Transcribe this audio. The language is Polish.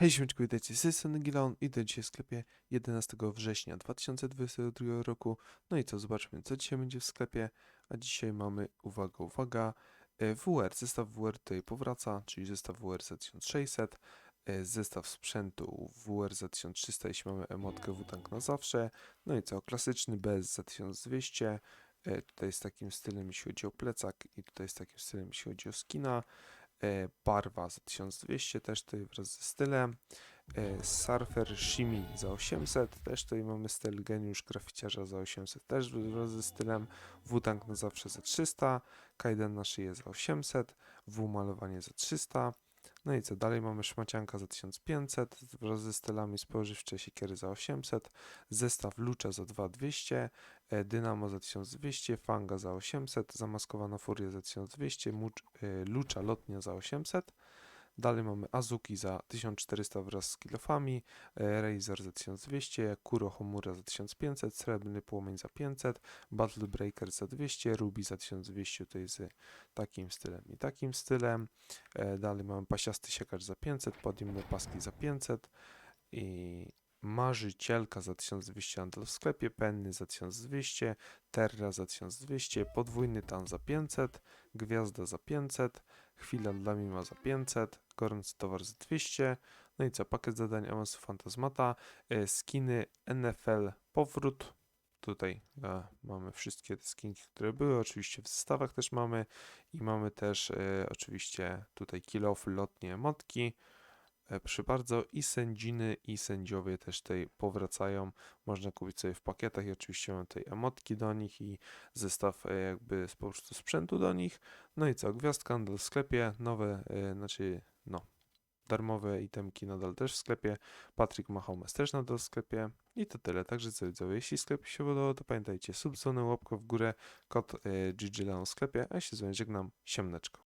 Hej, siemeczko, witajcie, z tej strony Gilaon i to dzisiaj w sklepie 11 września 2022 roku. No i co, zobaczmy co dzisiaj będzie w sklepie, a dzisiaj mamy, uwaga, uwaga, e, WR, zestaw WR tutaj powraca, czyli zestaw WR za 1600, e, zestaw sprzętu WR za 1300, jeśli mamy emotkę W-Tank na zawsze, no i co, klasyczny BS za 1200, e, tutaj z takim stylem jeśli chodzi o plecak i tutaj z takim stylem jeśli chodzi o skina, barwa za 1200 też tutaj wraz ze stylem, e, Surfer Shimi za 800, też tutaj mamy styl Geniusz Graficiarza za 800 też wraz ze stylem, W-Tank na zawsze za 300, Kaiden na szyję za 800, W malowanie za 300, no i co dalej mamy szmacianka za 1500 wraz ze stylami spożywcze siekiery za 800, zestaw Lucza za 2200, e, Dynamo za 1200, Fanga za 800, zamaskowana Furia za 1200, Mucz, e, Lucza Lotnia za 800. Dalej mamy Azuki za 1400 wraz z kilofami, e, Razer za 1200, Kuro Homura za 1500, Srebrny Płomień za 500, Battle Breaker za 200, Ruby za 1200 tutaj z takim stylem i takim stylem. E, Dalej mamy Pasiasty Siekacz za 500, Podiumne Paski za 500 i Marzycielka za 1200 handel w sklepie, Penny za 1200, Terra za 1200, Podwójny Tan za 500, Gwiazda za 500, Chwila dla Mima za 500, Gorący Towar za 200, no i co, pakiet zadań Avansu Fantasmata, e, skiny NFL Powrót, tutaj e, mamy wszystkie te skinki, które były, oczywiście w zestawach też mamy i mamy też e, oczywiście tutaj kill-off, lotnie, motki, E, Proszę bardzo, i sędziny, i sędziowie też tutaj powracają. Można kupić sobie w pakietach i oczywiście mam tutaj emotki do nich i zestaw e, jakby z po prostu sprzętu do nich. No i co, gwiazdka nadal w sklepie, nowe, e, znaczy no, darmowe itemki nadal też w sklepie. Patrick Mahomes też nadal w sklepie. I to tyle. Także co widzowie, jeśli sklep się podobał, to pamiętajcie, subsony, łapka w górę, kod e, GGLeon w sklepie, a się z żegnam, siemneczko.